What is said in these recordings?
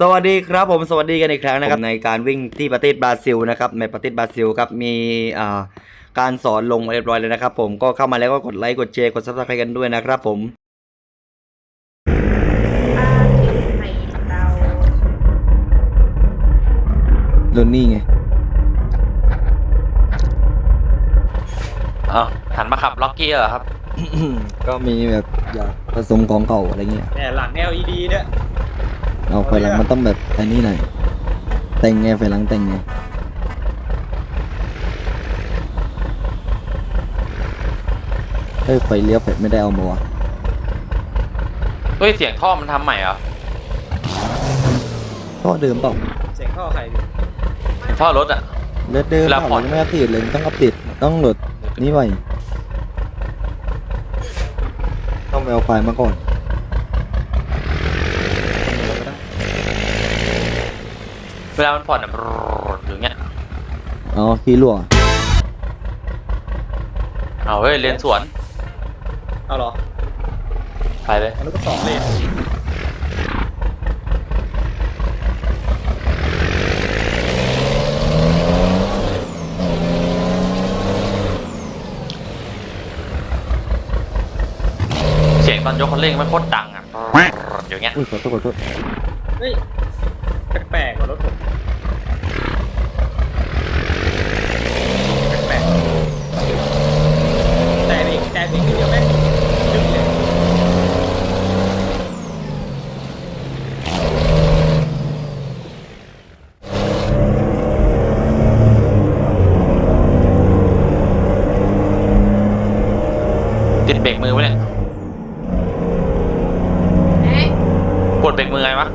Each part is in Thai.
สวัสดีครับผมสวัสดีกันอีกครั้งนะครับในการวิ่งที่ประเทศบราซิลนะครับในประเทศบราซิลครับมีอ่าการสอนลงมาเรียบร้อยเลยนะครับ ผมก็เข้ามาแล้วก็กดไลค์กดแชร์กดซับสไครต์กันด้วยนะครับผมบ้านไทยเรารุ่นนี้ไงอ้าวหันมาขับล็อกกี้เหรอครับ ก็มีแบบอยากผสมของเก่าอะไรเงี้ยเนี่ยหลัง LED เนี่ย เอาไฟหลังมันต้องแบบไอ้นี่หน่อยแต่งไงไฟหลังแต่งไงเฮ้ยไฟเลี้ยวไฟไม่ได้เอามาวะเฮ้ยเสียงท่อมันทำใหม่เหรอท่อเดิมเปล่าเสียงท่อใครดิเสียงท่อรถอะ เลือดเดิมเวลาเปผ่อล่านยังไม่อัปเดตเลยต้องอัปเดตต้องโหลดนี่ไว้ต้องไปเอาไฟล์มาก่อน เวลามันผ่อนอะอย่างเงี้ย อ๋อคีย์รั่วเอาเฮ้ยเลนสวน เอาเหรอไปเลย อันนู้ก็สองเลนเสียงตอนยกคันเร่งมันโคตรดังอะอย่างเงี้ย อุ้ยขอโทษขอโทษเฮ้ย แปลกๆกว่ารถผมแปลกๆแต่อีกแต่อีกเดียวแม่งดึงเลย ติดเบรกมือไว้เนี่ยเอ๊ะกดเบรกมือไงวะ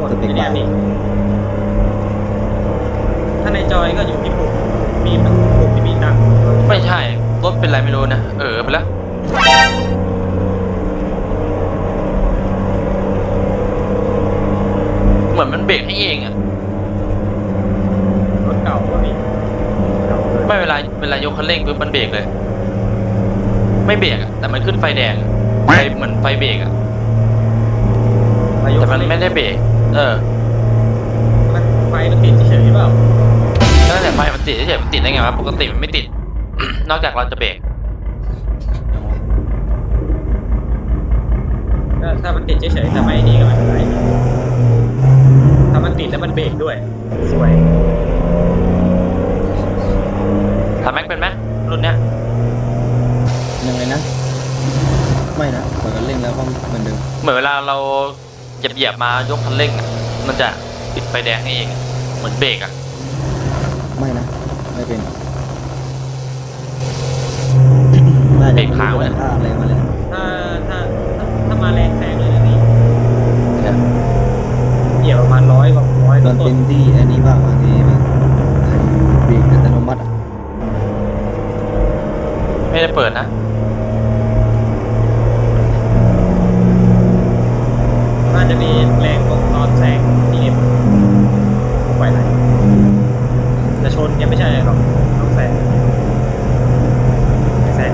กดทีเดียวนี่ถ้าในจอยก็อยู่ที่ปุ่มมีปุ่มที่มีตังค์ไม่ใช่รถเป็นไรไม่รู้นะ เออไปแล้วเหมือนมันเบรกให้เองอะรถเก่าก็มีเก่าเลยไม่เวลาเวลายกคันเร่งปุ๊บมันเบรกเลย ไม่เบรกอะแต่มันขึ้นไฟแดงอะไฟเหมือนไฟเบรกอะอายุแต่มันไม่ได้เบรกเออมันไฟมันติดเฉยๆหรือเปล่านั่นแหละไฟมันติดเฉยๆมันติดได้ไงวะปกติมันไม่ติด นอกจากเราจะเบรกถ้าถ้ามันติดเฉยๆแต่ไม่นี่ก็ไม่เป็นไรถ้ามันติดแล้วมันเบรกด้วย สวยทำแม็กเป็นไหมรุ่นเนี้ย ยังไงนะ ไม่นะเปิดกันเร่งแล้วก็เหมือนเดิมเหมือนเวลาเราเหยียบเหยียบๆมายกคันเร่งอะมันจะปิดไฟแดงให้เองอะเหมือนเบรกอะไม่นะไม่เป็นน่าจะไม่รู้ว่าท่าอะไรมาเลยถ้าถ้าถ้าถ้ามาแรงแซงเลยนะพี่เหยียบประมาณร้อยกว่าร้อยตต้อนนเป็นที่อันนี้บ้างบางทีแบบเบรกอัตโนมัติอะไม่ได้เปิดนะ ๆน่า จะมีแรงตรงตอนแสงที่เอ็มไหวไหนจะชนเนี่ยไม่ใช่หรอกต้องแสงแสง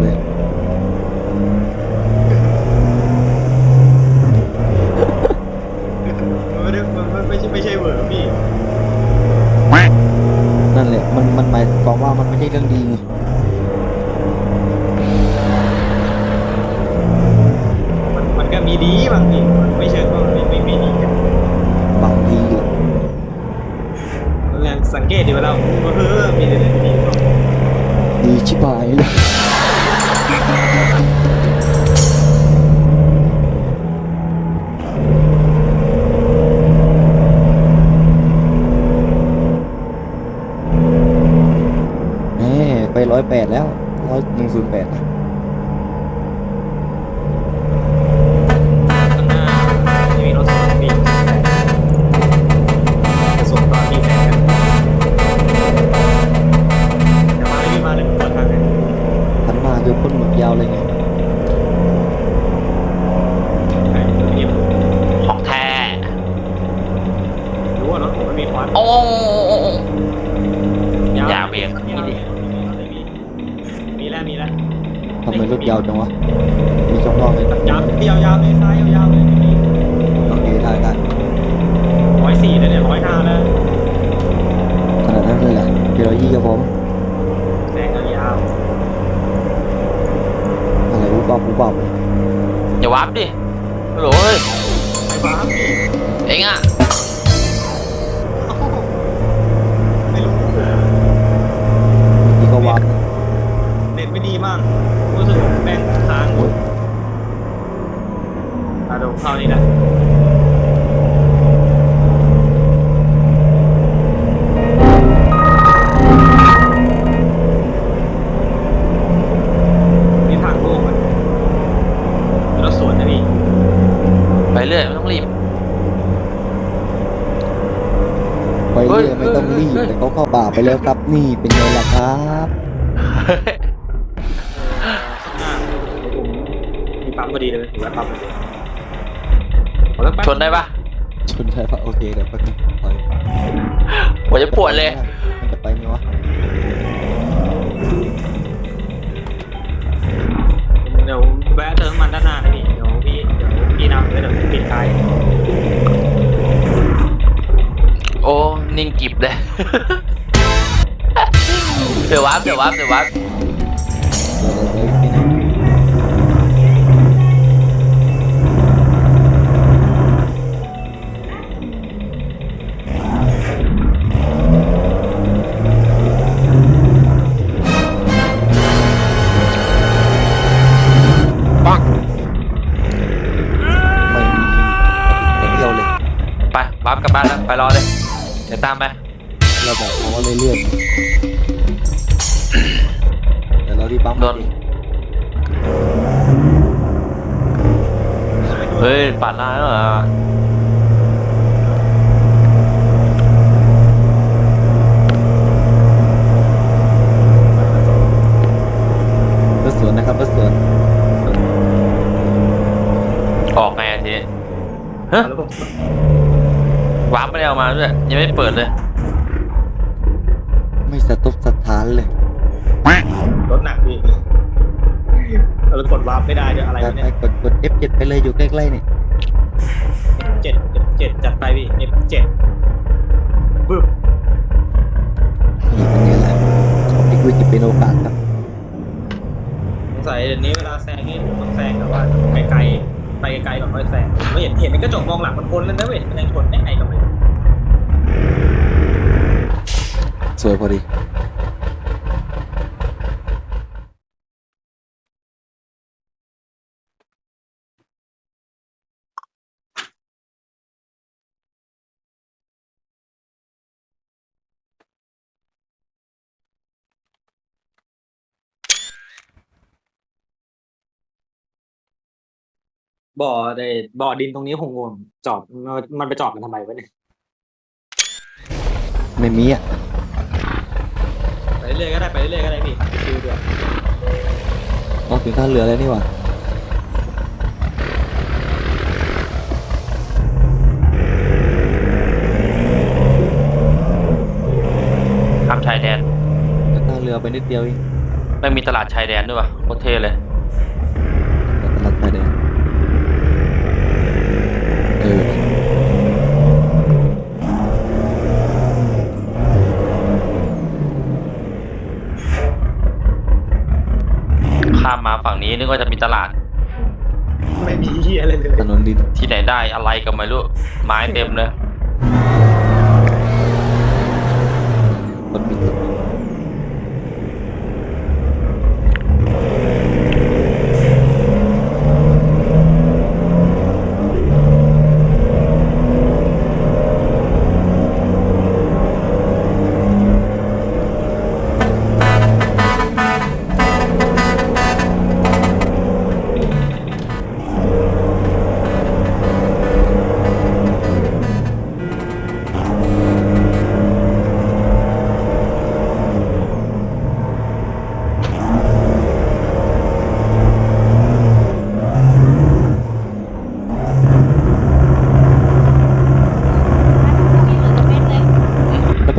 เยาวจังวะ มีช่องว่างไหมยาวยาวยาวเลยซ้ายยาวๆเลยโอเคได้ได้ร้อยสี่เลยเนี่ยร้อยห้าแล้วขนาดนั้นเลยเหรอเดี๋ยวเรายี่กับผมแสงยาวอะไรอุบับอุบับอย่าวับดิฮัลโหลเฮ้ยๆไฟฟ้าพี่เอ็งอะ อาดูเข้านี่แหละนี่ทางโล่งอะรถสวนนะพี่ไปเรื่อยไม่ต้องรีบ ไปเรื่อยเฮ้ยไม่ต้องรีบเฮ้ยแต่เขาเข้าป่าไปแล้วครับนี่เป็นไงล่ะครับข้างหน้าผมมีปั๊มพอดีเลยถือว่าปั๊มพอดีขอสักแป๊บ ชนได้ปะชนได้ปะโอเคเดี๋ยวแป๊บนึงถอยหัวจะปวดเลย มันจะไปไหมวะเดี๋ยวแวะเติมน้ำมันด้านหน้านะพี่เดี๋ยวพี่เดี๋ยวพี่นำเลยเดี๋ยวพี่ปิดท้ายโอ้ นิ่งกิบเลย เดี๋ยววับเดี๋ยววับเดี๋ยววับ กลับบ้านแล้ว ไปรอเลย เดี๋ยวตามไป เราบอกเขาว่าเรื่อยๆแต่เราที่ปั๊มโดน เฮ้ยปาดหน้าแล้วเหรอ รถสวนนะครับรถสวน ออกไงอะทีฮะ แล้วผม วับไม่ได้เอามาด้วยยังไม่เปิดเลย ไม่สต๊อปสถานเลยรถหนักพี่เรากดวาร์ปไม่ได้เดี๋ยวอะไรไปวะไปเนี่ยกดกด F7 ไปเลยอยู่ใกล้ๆนี่เจ็ดเจ็ดจัดไปพี่ F7 บึ้มนี่เป็นไงล่ะของที่คุยจะเป็นโอกาสครับสงสัยเดี๋ยวนี้เวลาแซงนี่ผมต้องแซงแบบว่าไกลๆไปไกลๆก่อนค่อยแซงไม่เห็นเห็นในกระจกมองหลังมันพ้นแล้วนะเว้ยมันยังชนได้ไงก็ไม่รู้ สวยพอดีบ่อได้บ่อดินตรงนี้คงงงจอดมันมันไปจอดมันทำไมวะเนี่ย ไม่มีอะไป เรื่อยๆก็ได้ไปเรื่อยๆก็ได้พี่ชิวด้วยออกถึงท่าเรือแล้วนี่หว่าข้ามชายแดนจากท่าเรือไปนิดเดียวเองไม่มีตลาดชายแดนด้วยวะโคตรเท่เลย ตลาดชายแดนเออามมาฝั่ง นี้นึกว่าจะมีตลาดไม่มีเหี้ยอะไรเลยถนนดินที่ไหนได้อะไรก็ไม่รู้ไม้เต็มเลย รถปิด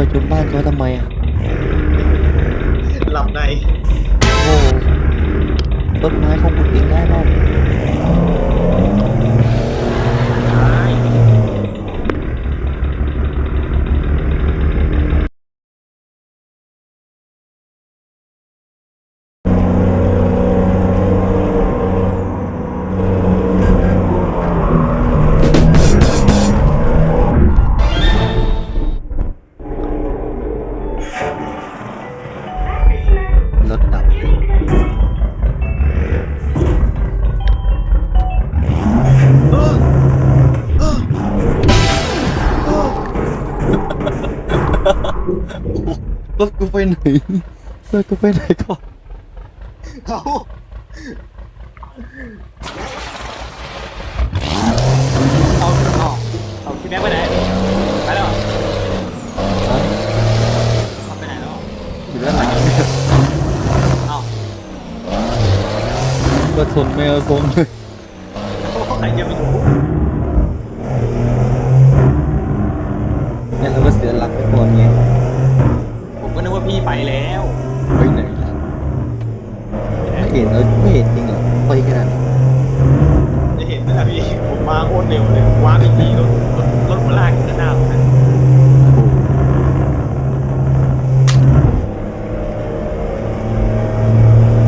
แล้วไปชนบ้านเขาทำไมอะหลับในโอ้ต้นไม้เขาขุดเองได้เปล่า รถกูไปไหนรถกูไปไหนก่อนเอาเอาเอาเอาพี่แม็กไปไหนไปแล้วเหรอเอาไปไหนแล้วอยู่ด้านหลังเนี่ยเอารถชนแมวทรงเลยโอ้ใครจะไปรู้เนี่ยเราก็เสียหลักไปก่อนไงผมก็นึกว่า พี่ไปแล้วไปไหนล่ะไม่เห็นเออไม่เห็นจริงเหรอไปขนาดนี้จะเห็นไหมล่ะพี่ผมมาโคตรเร็วเลยว้าไปทีรถรถรถหัวลากขึ้นหน้าผมนะโอ้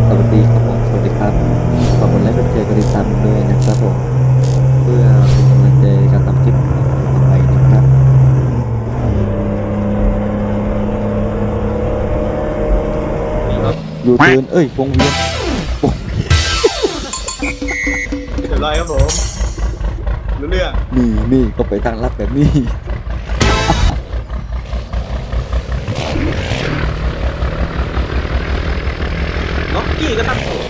สวัสดีครับผมสวัสดีครับขอบคุณและเป็นเจอกระดิษันด้วยนะครับผมเพื่อเป็นกำลังใจในการทำคลิปต่อไปนะครับ นี่ก็ อยู่เทิร์นเอ้ยวงเวียนวงเรียบร้อยครับผมรู้เรื่องนี่นี่ก็ไปทางลัดแบบนี้ล็อกกี้ก็ตั้งสูง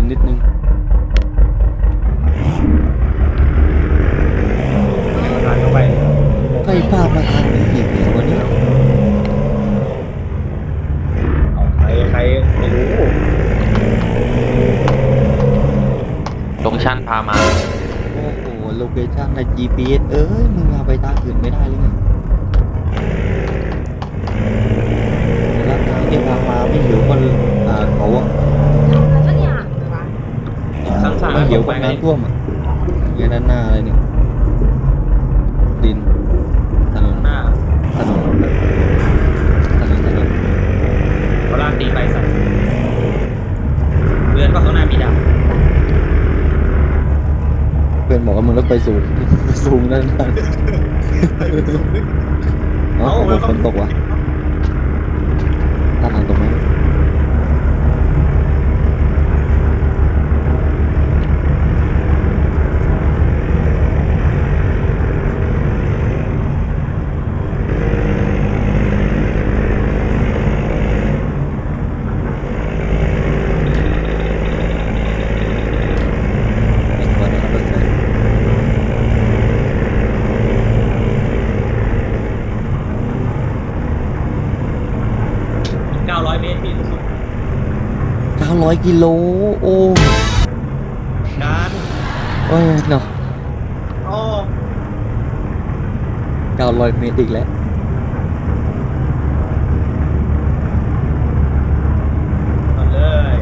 บินนิดนึงทางเข้าไปใกล้ภาพมาทางนี้อีกเหรอวันนี้เอาใครใครไม่รู้ลงชั่นพามา โอ้โหโลเคชั่นใน GPS เอ้ยมึงเอาไปทางอื่นไม่ได้เลยไงแล้วทางที่พามาไม่หิวก็อ่าเขาอะ ทำอะไรสักอย่างเลยวะ ข้างๆ ไม่หิวก็ น้ำท่วมอะเนี่ยด้านหน้าอะไรเนี่ย ดิน ถนน หน้าถนน ถนนถนนเขาลากตีไปสัตว์เรือนว่าข้างหน้ามีดาวเพื่อนบอกว่ามึงรถไปสูงสูงนั่นนั่นเอ้าฝนตกว่ะท่าทางตกไหม ไม่ควรนะครับรถไฟ 900 เมตรพี่สุด 900กิโล โอ้ๆการโอ้ยเนาะอ้อ900เมตรอีกแล้ว เอาเลย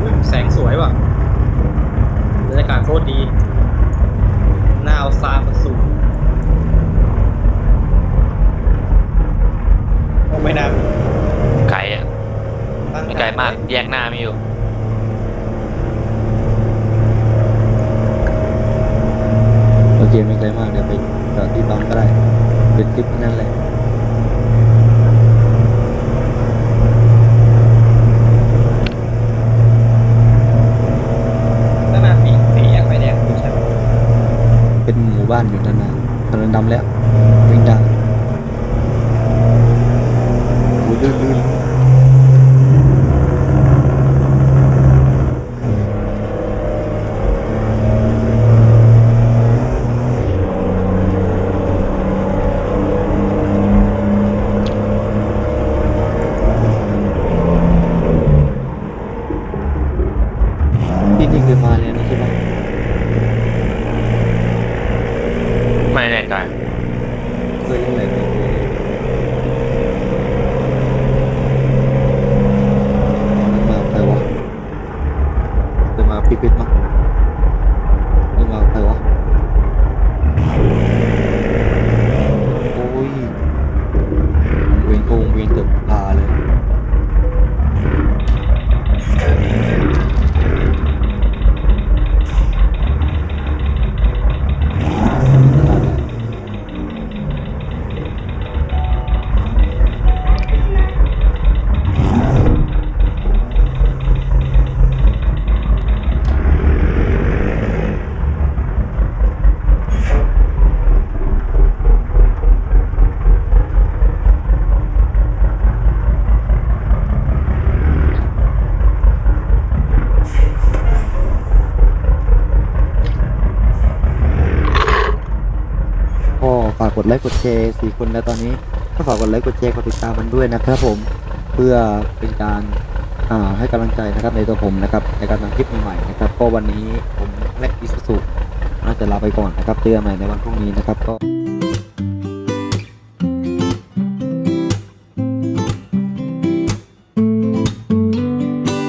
อุ้ยแสงสวยว่ะบรรยากาศโคตรดีหน้าเอาซามาสูงโอ้ไม่นาน ไกลอะ ตั้ง ไม่ไกลมาก แยกหน้าไม่อยู่โอเคไม่ไกลมากเดี๋ยวไปจอดที่ปั๊มก็ได้เป็นคลิปนั่นแหละตั้งนานปีสี่แยกไฟแดงใช่ไหมเป็นหมู่บ้านอยู่ด้านหน้าถนนดำแล้ววิ่งได้โอ้ยลื่นลื่นที่นี่เคยมาแล้วนะใช่ไหม ไม่แน่ใจ เคยเล่นอะไรไม่เคยเล่นมันมาใครวะ จะ ไลค์กดแชร์สี่คนแล้วตอนนี้ก็ฝากกดไลค์กดแชร์กดติดตามมันด้วยนะครับผมเพื่อเป็นการอ่าให้กำลังใจนะครับในตัวผมนะครับในการทำคลิปใหม่ๆนะครับก็วันนี้ผมและอิสุสุน่าจะลาไปก่อนนะครับเจอกันใหม่ในวันพรุ่งนี้นะครับก็